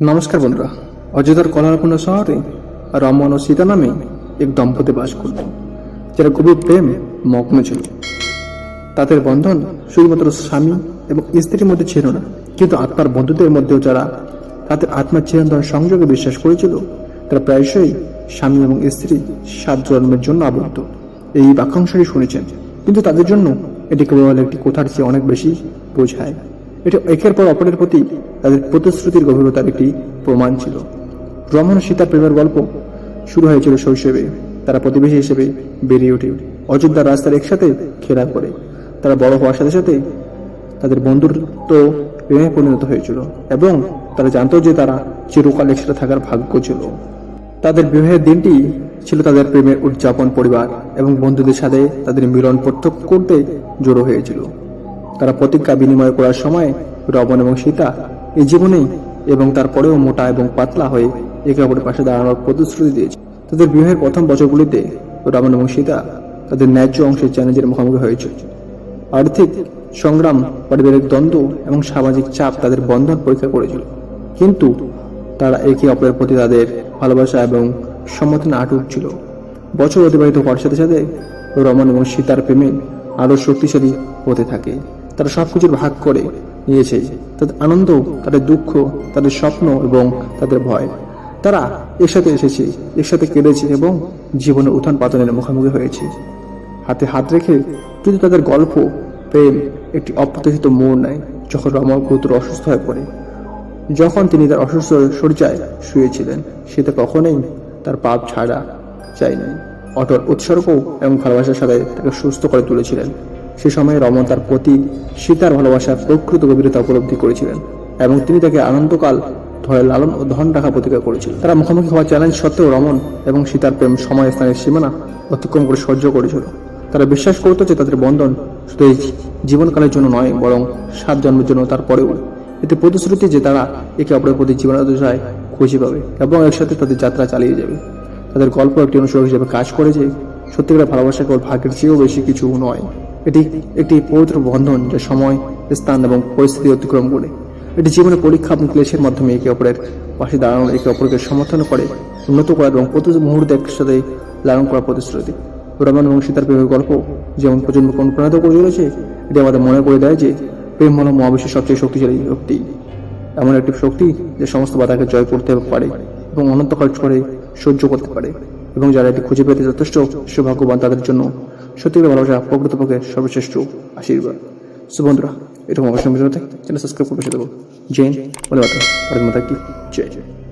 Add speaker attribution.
Speaker 1: নমস্কার বন্ধুরা, অযোধ্যার কলারপূর্ণ শহরে রমন ও সীতা নামে এক দম্পতি বাস করত, যারা গভীর প্রেম, মগ্ন ছিল। তাদের বন্ধন শুধুমাত্র স্বামী এবং স্ত্রীর মধ্যে ছিল না, কিন্তু আত্মার বন্ধুদের মধ্যেও যারা তাদের আত্মার চিরন্তন সংযোগে বিশ্বাস করেছিল, তারা প্রায়শই স্বামী এবং স্ত্রী সাত জন্মের জন্য আবদ্ধ। এই বাক্যাংশটি শুনেছেন, কিন্তু তাদের জন্য এটি কেবল একটি কথার চেয়ে অনেক বেশি বোঝায়। এটি একের পর অপরের প্রতি তাদের প্রতিশ্রুতির গভীরতার একটি প্রমাণ ছিল। রমন ও সীতার প্রেমের গল্প শুরু হয়েছিল শৈশবে। তারা প্রতিবেশী হিসেবে বেরিয়ে ওঠে। অযোধ্যার রাস্তার একসাথে খেলা করে তারা বড় হওয়ার সাথে সাথে তাদের বন্ধুত্ব প্রেমে পরিণত হয়েছিল এবং তারা জানতো যে তারা চিরকাল একসাথে থাকার ভাগ্য ছিল। তাদের বিবাহের দিনটি ছিল তাদের প্রেমের উদযাপন পরিবার এবং বন্ধুদের সাথে তাদের মিলন প্রত্যক্ষ করতে জড়ো হয়েছিল। তারা প্রতিজ্ঞা বিনিময় করার সময় রবণ এবং সীতা এই জীবনে এবং তারপরেও মোটা এবং পাতলা হয়ে একে অপরের পাশে দাঁড়ানোর প্রতিশ্রুতি দিয়েছে। তাদের বিবাহের প্রথম বছরগুলিতে রমন এবং সীতা তাদের ন্যায্য অংশের চ্যালেঞ্জের মুখোমুখি হয়েছে। আর্থিক সংগ্রাম, পারিবারিক দ্বন্দ্ব এবং সামাজিক চাপ তাদের বন্ধন পরীক্ষা করেছিল। কিন্তু তারা একে অপরের প্রতি তাদের ভালোবাসা এবং সমর্থন আটক ছিল বছর অতিবাহিত হওয়ার সাথে সাথে রমন এবং সীতার প্রেমে আরও শক্তিশালী হতে থাকে। তারা সবকিছুর ভাগ করে নিয়েছে। তাদের আনন্দ, তাদের দুঃখ, তাদের স্বপ্ন এবং তাদের ভয়। তারা একসাথে এসেছে, একসাথে কেঁদেছে এবং জীবনের উত্থান পাতনের মুখোমুখি হয়েছে। হাতে হাত রেখে কিন্তু তাদের গল্প, প্রেম একটি অপ্রত্যাশিত মোড় নেয় যখন রমা গুরুতর অসুস্থ হয়ে পড়ে। যখন তিনি তার অসুস্থ শরীরায় শুয়েছিলেন, সে তো কখনোই তার পাপ ছাড়া চায়নি অটল উৎসর্গ এবং ভালোবাসার সাথে তাকে সুস্থ করে তুলেছিলেন। সে সময় রমন তার প্রতি সীতার ভালোবাসার প্রকৃত গভীরতা উপলব্ধি করেছিলেন এবং তিনি তাকে আনন্দকাল ধরে লালন ও ধন রাখা প্রতিজ্ঞা করেছিলেন। তারা মুখোমুখি হওয়া চ্যালেঞ্জ সত্ত্বেও রমন এবং সীতার প্রেম সময় স্থানের সীমানা অতিক্রম করে সহ্য করেছিল। তারা বিশ্বাস করতো যে তাদের বন্ধন শুধু এই জীবনকালের জন্য নয়, বরং সাত জন্মের জন্য তারপরেও এতে প্রতিশ্রুতি যে তারা একে অপরের প্রতি জীবনাদশায় খুঁজে পাবে এবং একসাথে তাদের যাত্রা চালিয়ে যাবে। তাদের গল্প একটি অনুসরণ হিসেবে কাজ করে যে সত্যিকার ভালোবাসা কেবল ভাগ্যের চেয়েও বেশি কিছু নয়। এটি একটি পবিত্র বন্ধন যা সময়, স্থান এবং পরিস্থিতি অতিক্রম করে। এটি জীবনের পরীক্ষা এবং ক্লেশের মাধ্যমে একে অপরের পাশে দাঁড়ানো একে অপরকে সমর্থন করে, উন্নত করা এবং প্রতি মুহূর্তে একসাথে লালন করা প্রতিশ্রুতি। রমন এবং সীতার প্রেমের গল্প যেমন প্রজন্মকে অনুপ্রাণিত করে চলেছে, এটি আমাদের মনে করে দেয় যে প্রেম হল মহাবিশ্বের সবচেয়ে শক্তিশালী শক্তি। এমন একটি শক্তি যে সমস্ত বাধাকে জয় করতে পারে এবং অনন্তকাল করে সহ্য করতে পারে এবং যারা এটি খুঁজে পেতে যথেষ্ট সৌভাগ্যবান তাদের জন্য সত্যিকার ভালোবাসা প্রকৃতপক্ষে সর্বশ্রেষ্ঠ আশীর্বাদ। সো বন্ধুরা, এরকম অবশ্যই ভিডিওতে চ্যানেল সাবস্ক্রাইব করে দেবো জেন বলে কি জয় জয়।